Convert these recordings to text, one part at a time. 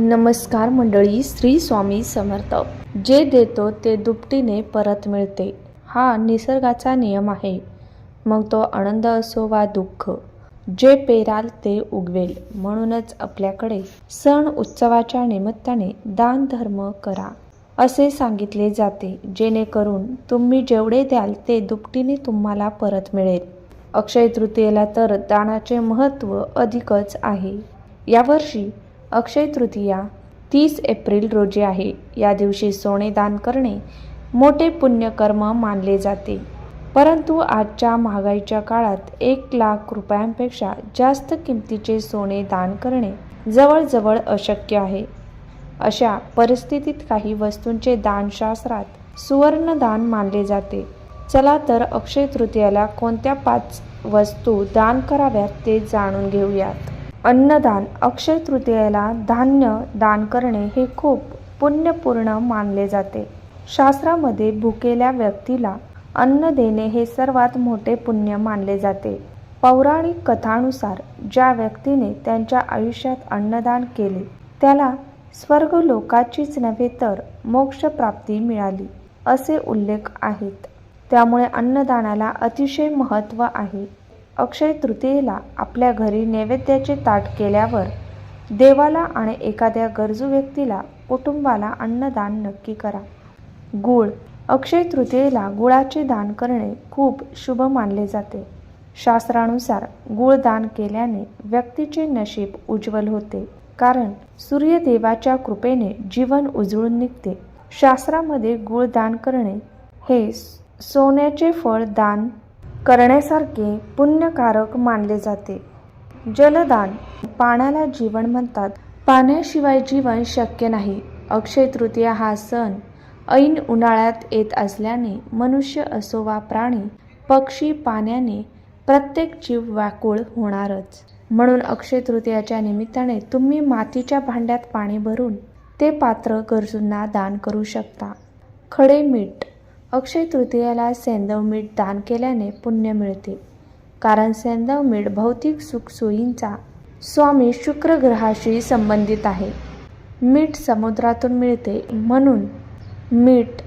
नमस्कार मंडळी श्री स्वामी समर्थ. जे देतो ते दुपटीने परत मिळते. हा निसर्गाचा नियम आहे. मग तो आनंद असो वा दुःख जे पेराल ते उगवेल. म्हणूनच आपल्याकडे सण उत्सवाच्या निमित्ताने दान धर्म करा असे सांगितले जाते. जेणेकरून तुम्ही जेवढे द्याल ते दुपटीने तुम्हाला परत मिळेल. अक्षय तृतीयेला तर दानाचे महत्त्व अधिकच आहे. यावर्षी अक्षय तृतीया तीस एप्रिल रोजी आहे. या दिवशी सोने दान करणे मोठे पुण्यकर्म मानले जाते. परंतु आजच्या महागाईच्या काळात एक लाख रुपयांपेक्षा जास्त किमतीचे सोने दान करणे जवळजवळ अशक्य आहे. अशा परिस्थितीत काही वस्तूंचे दानशास्त्रात सुवर्णदान मानले जाते. चला तर अक्षय तृतीयाला कोणत्या पाच वस्तू दान कराव्यात ते जाणून घेऊयात. अन्नदान अक्षय तृतीयेला धान्य दान करणे हे खूप पुण्यपूर्ण मानले जाते. शास्त्रामध्ये भुकेल्या व्यक्तीला अन्न देणे हे सर्वात मोठे पुण्य मानले जाते. पौराणिक कथानुसार ज्या व्यक्तीने त्यांच्या आयुष्यात अन्नदान केले त्याला स्वर्ग लोकाचीच नव्हे तर मोक्षप्राप्ती मिळाली असे उल्लेख आहेत. त्यामुळे अन्नदानाला अतिशय महत्त्व आहे. अक्षय तृतीयेला आपल्या घरी नैवेद्याचे ताट केल्यावर देवाला आणि एखाद्या गरजू व्यक्तीला कुटुंबाला अन्नदान नक्की करा. गुळ. अक्षय तृतीयेला गुळाचे दान करणे खूप शुभ मानले जाते. शास्त्रानुसार गुळ दान केल्याने व्यक्तीचे नशीब उज्ज्वल होते कारण सूर्यदेवाच्या कृपेने जीवन उजळून निघते. शास्त्रामध्ये गुळ दान करणे हे सोन्याचे फळ दान करण्यासारखे पुण्यकारक मानले जाते. जलदान पाण्याला जीवन म्हणतात. पाण्याशिवाय जीवन शक्य नाही. अक्षय तृतीया हा सण ऐन उन्हाळ्यात येत असल्याने मनुष्य असो वा प्राणी पक्षी पाण्याने प्रत्येक जीव व्याकुळ होणारच. म्हणून अक्षय तृतीयाच्या निमित्ताने तुम्ही मातीच्या भांड्यात पाणी भरून ते पात्र गरजूंना दान करू शकता. खडे मीठ अक्षय तृतीयाला सेंदव मीठ दान केल्याने पुण्य मिळते. कारण सेंदव मीठ भौतिक सुखसोयींचा स्वामी शुक्र ग्रहाशी संबंधित आहे. मीठ समुद्रातून मिळते म्हणून मीठ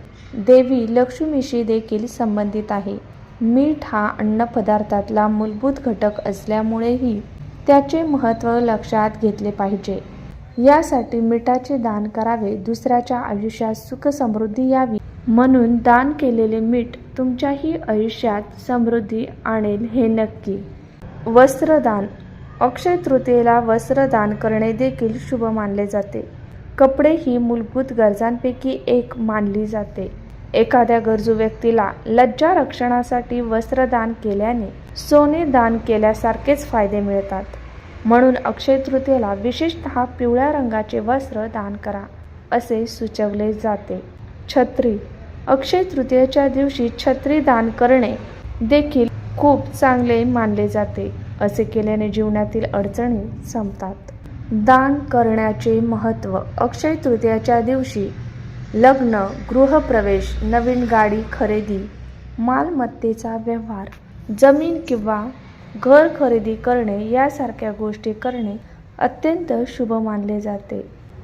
देवी लक्ष्मीशी देखील संबंधित आहे. मीठ हा अन्नपदार्थातला मूलभूत घटक असल्यामुळेही त्याचे महत्त्व लक्षात घेतले पाहिजे. यासाठी मिठाचे दान करावे दुसऱ्याच्या आयुष्यात सुख समृद्धी यावी म्हणून दान केलेले मीठ तुमच्याही आयुष्यात समृद्धी आणेल हे नक्की. वस्त्रदान. अक्षय तृतीयेला वस्त्रदान करणे देखील शुभ मानले जाते. कपडे ही मूलभूत गरजांपैकी एक मानली जाते. एखाद्या गरजू व्यक्तीला लज्जा रक्षणासाठी वस्त्रदान केल्याने सोने दान केल्यासारखेच फायदे मिळतात. म्हणून अक्षय तृतीयेला विशेषतः पिवळ्या रंगाचे वस्त्र दान करा असे सुचवले जाते. छत्री. अक्षय तृतीयेच्या दिवशी छत्री दान करणे देखील खूप चांगले मानले जाते असे केल्याने जीवनातील अडचणी संपतात. दान करण्याचे महत्त्व. अक्षय तृतीयाच्या दिवशी लग्न गृहप्रवेश नवीन गाडी खरेदी मालमत्तेचा व्यवहार जमीन किंवा घर खरेदी करणे यासारख्या गोष्टी करणे अत्यंत शुभ मानले जाते.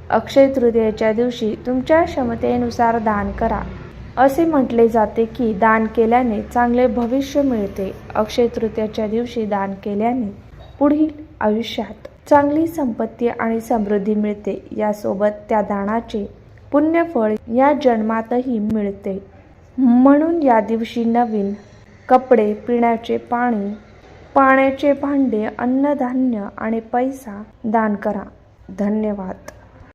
अक्षय तृतीयेच्या दिवशी तुमच्या क्षमतेनुसार दान करा. असे म्हटले जाते की दान केल्याने चांगले भविष्य मिळते. अक्षय तृतीयाच्या दिवशी दान केल्याने पुढील आयुष्यात चांगली संपत्ती आणि समृद्धी मिळते. यासोबत त्या दानाचे पुण्यफळ या जन्मातही मिळते. म्हणून या दिवशी नवीन कपडे पिण्याचे पाणी पाण्याचे भांडे अन्नधान्य आणि पैसा दान करा. धन्यवाद.